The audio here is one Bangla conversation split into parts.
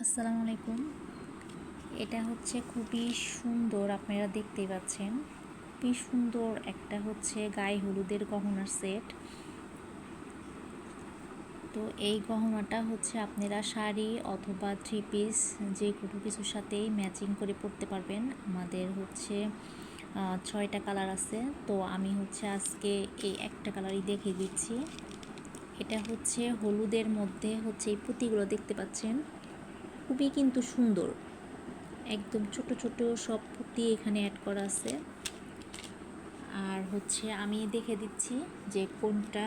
আসসালামু আলাইকুম। এটা হচ্ছে খুবই সুন্দর, আপনারা দেখতেই পাচ্ছেন। খুবই সুন্দর একটা হচ্ছে গায়ে হলুদের গহনার সেট। তো এই গহনাটা হচ্ছে আপনারা শাড়ি অথবা থ্রি পিস যে কোনো কিছুর সাথেই ম্যাচিং করে পরতে পারবেন। আমাদের হচ্ছে ছয়টা কালার আছে। তো আমি হচ্ছে আজকে এই একটা কালারই দেখিয়ে দিচ্ছি। এটা হচ্ছে হলুদের মধ্যে হচ্ছে এই পুঁতিগুলো দেখতে পাচ্ছেন। খুবই কিন্তু সুন্দর। একদম ছোট ছোট সব পুঁতি এখানে অ্যাড করা আছে। আর হচ্ছে আমি দেখে দিচ্ছি যে কোনটা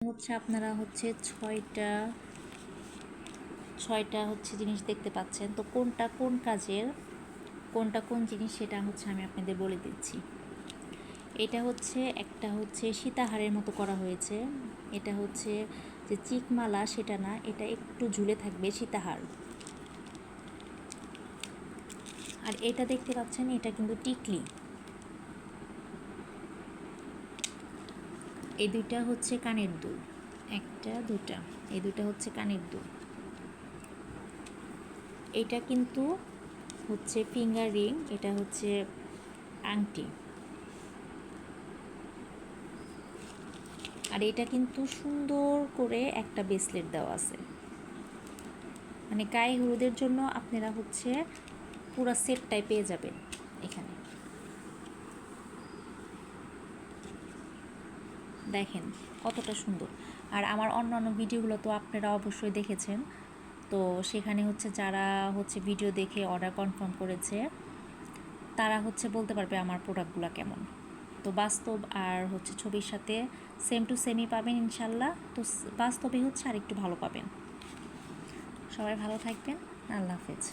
হচ্ছে আপনারা হচ্ছে ছয়টা ছয়টা হচ্ছে জিনিস দেখতে পাচ্ছেন। তো কোনটা কোন কাজের, কোনটা কোন জিনিস সেটা হচ্ছে আমি আপনাদের বলে দিচ্ছি। এটা হচ্ছে একটা হচ্ছে সীতাহারের মতো করা হয়েছে। এটা হচ্ছে যে চিকমালা, সেটা না, এটা একটু ঝুলে থাকবে সীতাহার। আর এটা দেখতে পাচ্ছেন, এটা কিন্তু টিকলি। এই দুইটা হচ্ছে কানের দুল। একটা দুটা এই দুটা হচ্ছে কানের দুল। এটা কিন্তু হচ্ছে ফিঙ্গার রিং, এটা হচ্ছে আংটি। আর এটা কিন্তু সুন্দর করে একটা ব্রেসলেট দেওয়া আছে। মানে গায়ে হলুদের জন্য আপনারা হচ্ছে পুরো সেটটাই পেয়ে যাবেন এখানে। দেখেন কতটা সুন্দর। আর আমার অন্যান্য ভিডিওগুলো তো আপনারা অবশ্যই দেখেছেন। তো সেখানে হচ্ছে যারা হচ্ছে ভিডিও দেখে অর্ডার কনফার্ম করেছে, তারা হচ্ছে বলতে পারবে আমার প্রোডাক্টগুলো কেমন। তো বাস্তব আর হচ্ছে ছবির সাথে সেম টু সেমই পাবেন ইনশাল্লাহ। তো বাস্তবে হচ্ছে আর একটু ভালো পাবেন। সবাই ভালো থাকবেন। আল্লাহ হাফেজ।